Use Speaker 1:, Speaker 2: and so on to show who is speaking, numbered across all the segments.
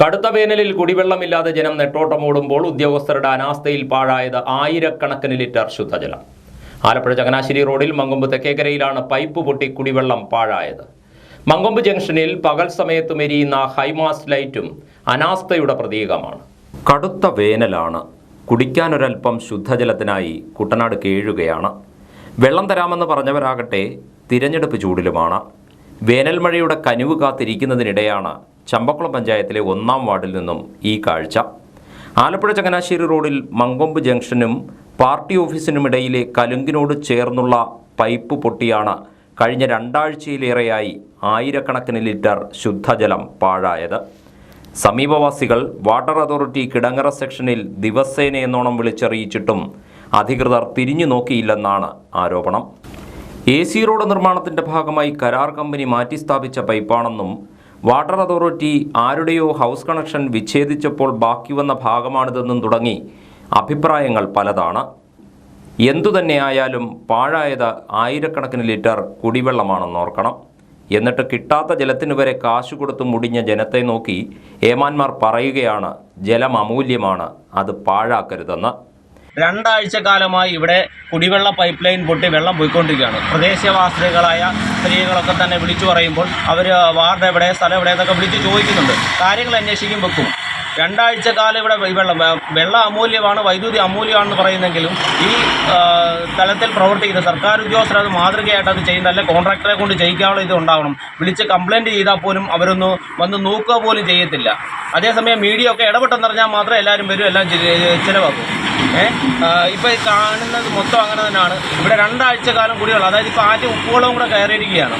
Speaker 1: കടുത്ത വേനലിൽ കുടിവെള്ളമില്ലാതെ ജനം നെട്ടോട്ടമോടുമ്പോൾ ഉദ്യോഗസ്ഥരുടെ അനാസ്ഥയിൽ പാഴായത് ആയിരക്കണക്കിന് ലിറ്റർ ശുദ്ധജലം. ആലപ്പുഴ ചങ്ങനാശ്ശേരി റോഡിൽ മങ്കൊമ്പ് തെക്കേക്കരയിലാണ് പൈപ്പ് പൊട്ടി കുടിവെള്ളം പാഴായത്. മങ്കൊമ്പ് ജംഗ്ഷനിൽ പകൽ സമയത്ത് മെരിയുന്ന ഹൈമാസ്റ്റ് ലൈറ്റും അനാസ്ഥയുടെ പ്രതീകമാണ്. കടുത്ത വേനലാണ്. കുടിക്കാനൊരൽപ്പം ശുദ്ധജലത്തിനായി കുട്ടനാട് കേഴുകയാണ്. വെള്ളം തരാമെന്ന് പറഞ്ഞവരാകട്ടെ തിരഞ്ഞെടുപ്പ് ചൂടിലുമാണ്. വേനൽമഴയുടെ കനിവ് കാത്തിരിക്കുന്നതിനിടെയാണ് ചമ്പക്കുളം പഞ്ചായത്തിലെ ഒന്നാം വാർഡിൽ നിന്നും ഈ കാഴ്ച. ആലപ്പുഴ ചങ്ങനാശ്ശേരി റോഡിൽ മങ്കൊമ്പ് ജംഗ്ഷനും പാർട്ടി ഓഫീസിനുമിടയിലെ കലുങ്കിനോട് ചേർന്നുള്ള പൈപ്പ് പൊട്ടിയാണ് കഴിഞ്ഞ രണ്ടാഴ്ചയിലേറെയായി ആയിരക്കണക്കിന് ലിറ്റർ ശുദ്ധജലം പാഴായത്. സമീപവാസികൾ വാട്ടർ അതോറിറ്റി കിടങ്ങറ സെക്ഷനിൽ ദിവസേന എന്നോണം വിളിച്ചറിയിച്ചിട്ടും അധികൃതർ തിരിഞ്ഞു നോക്കിയില്ലെന്നാണ് ആരോപണം. എ സി റോഡ് നിർമ്മാണത്തിന്റെ ഭാഗമായി കരാർ കമ്പനി മാറ്റിസ്ഥാപിച്ച പൈപ്പാണെന്നും വാട്ടർ അതോറിറ്റി ആരുടെയോ ഹൗസ് കണക്ഷൻ വിച്ഛേദിച്ചപ്പോൾ ബാക്കി വന്ന ഭാഗമാണിതെന്നും തുടങ്ങി അഭിപ്രായങ്ങൾ പലതാണ്. എന്തുതന്നെയായാലും പാഴായത് ആയിരക്കണക്കിന് ലിറ്റർ കുടിവെള്ളമാണെന്ന് ഓർക്കണം. എന്നിട്ട് കിട്ടാത്ത ജലത്തിന് വരെ കാശു കൊടുത്ത് മുടിഞ്ഞ ജനത്തെ നോക്കി ഏമാന്മാർ പറയുകയാണ് ജലം അമൂല്യമാണ് അത് പാഴാക്കരുതെന്ന്.
Speaker 2: രണ്ടാഴ്ച കാലമായി ഇവിടെ കുടിവെള്ള പൈപ്പ് ലൈൻ പൊട്ടി വെള്ളം പോയിക്കൊണ്ടിരിക്കുകയാണ്. പ്രദേശവാസികളായ സ്ത്രീകളൊക്കെ തന്നെ വിളിച്ചു പറയുമ്പോൾ അവർ വാർഡ് എവിടെ സ്ഥലം എവിടെ എന്നൊക്കെ വിളിച്ച് ചോദിക്കുന്നുണ്ട്. കാര്യങ്ങൾ അന്വേഷിക്കും വെക്കും. രണ്ടാഴ്ച കാലം ഇവിടെ വെള്ളം വെള്ളം അമൂല്യമാണ് വൈദ്യുതി അമൂല്യമാണെന്ന് പറയുന്നെങ്കിലും ഈ തലത്തിൽ പ്രവർത്തിക്കുന്ന സർക്കാർ ഉദ്യോഗസ്ഥർ അത് മാതൃകയായിട്ട് അത് ചെയ്യുന്ന അല്ലെ കോൺട്രാക്ടറെ കൊണ്ട് ചെയ്യിക്കാനുള്ള ഇത് ഉണ്ടാവണം. വിളിച്ച് കംപ്ലയിന്റ് ചെയ്താൽ പോലും അവരൊന്നും വന്ന് നോക്കുക പോലും ചെയ്യത്തില്ല. അതേസമയം മീഡിയ ഒക്കെ ഇടപെട്ടെന്ന് പറഞ്ഞാൽ മാത്രമേ എല്ലാവരും വരും എല്ലാം ചിലവാക്കും. ഇപ്പോൾ കാണുന്നത് മൊത്തം അങ്ങനെ തന്നെയാണ്. ഇവിടെ രണ്ടാഴ്ച കാലം കുടിവെള്ളം അതായത് ഇപ്പോൾ ആദ്യം ഉപ്പുവെള്ളവും കൂടെ കയറിയിരിക്കുകയാണ്.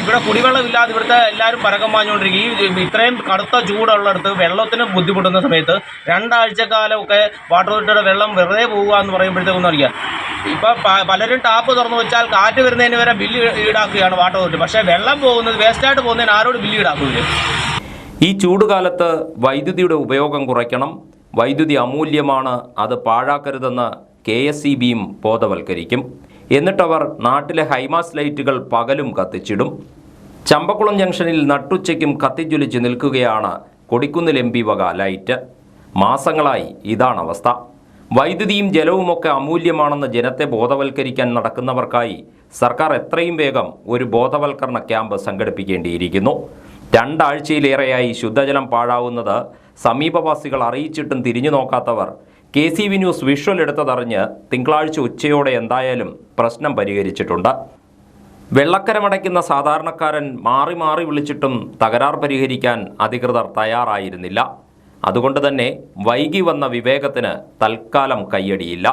Speaker 2: ഇവിടെ കുടിവെള്ളം ഇല്ലാതെ ഇവിടുത്തെ എല്ലാവരും പരകം പാഞ്ഞുകൊണ്ടിരിക്കും ഈ ഇത്രയും കടുത്ത ചൂടുള്ളിടത്ത് വെള്ളത്തിന് ബുദ്ധിമുട്ടുന്ന സമയത്ത് രണ്ടാഴ്ച കാലമൊക്കെ വാട്ടർ അതോറിറ്റിയുടെ വെള്ളം വെറുതെ പോവുക എന്ന് പറയുമ്പോഴത്തേക്കൊന്നും അറിയാം. ഇപ്പൊ പലരും ടാപ്പ് തുറന്നു വെച്ചാൽ കാറ്റ് വരുന്നതിന് വരെ ബില്ല് ഈടാക്കുകയാണ് വാട്ടർ അതോറിറ്റി പക്ഷേ വെള്ളം പോകുന്നത് വേസ്റ്റായിട്ട് പോകുന്നതിന് ആരോട് ബില്ല് ഈടാക്കുകയില്ല
Speaker 1: ഈ ചൂടുകാലത്ത് വൈദ്യുതിയുടെ ഉപയോഗം കുറയ്ക്കണം. വൈദ്യുതി അമൂല്യമാണ് അത് പാഴാക്കരുതെന്ന് കെ എസ് ഇ ബിയും ബോധവൽക്കരിക്കും. എന്നിട്ടവർ നാട്ടിലെ ഹൈമാസ് ലൈറ്റുകൾ പകലും കത്തിച്ചിടും. ചമ്പക്കുളം ജംഗ്ഷനിൽ നട്ടുച്ചയ്ക്കും കത്തിജ്വലിച്ച് നിൽക്കുകയാണ് കൊടിക്കുന്നിൽ എം പി വക ലൈറ്റ്. മാസങ്ങളായി ഇതാണ് അവസ്ഥ. വൈദ്യുതിയും ജലവുമൊക്കെ അമൂല്യമാണെന്ന് ജനത്തെ ബോധവൽക്കരിക്കാൻ നടക്കുന്നവർക്കായി സർക്കാർ എത്രയും വേഗം ഒരു ബോധവൽക്കരണ ക്യാമ്പ് സംഘടിപ്പിക്കേണ്ടിയിരിക്കുന്നു. രണ്ടാഴ്ചയിലേറെയായി ശുദ്ധജലം പാഴാവുന്നത് സമീപവാസികൾ അറിയിച്ചിട്ടും തിരിഞ്ഞു നോക്കാത്തവർ K C V news visual എടുത്തതറിഞ്ഞ് തിങ്കളാഴ്ച ഉച്ചയോടെ എന്തായാലും പ്രശ്നം പരിഹരിച്ചിട്ടുണ്ട്. വെള്ളക്കരമടയ്ക്കുന്ന സാധാരണക്കാരൻ മാറി മാറി വിളിച്ചിട്ടും തകരാർ പരിഹരിക്കാൻ അധികൃതർ തയ്യാറായിരുന്നില്ല. അതുകൊണ്ട് തന്നെ വൈകി വന്ന വിവേകത്തിന് തൽക്കാലം കയ്യടിയില്ല.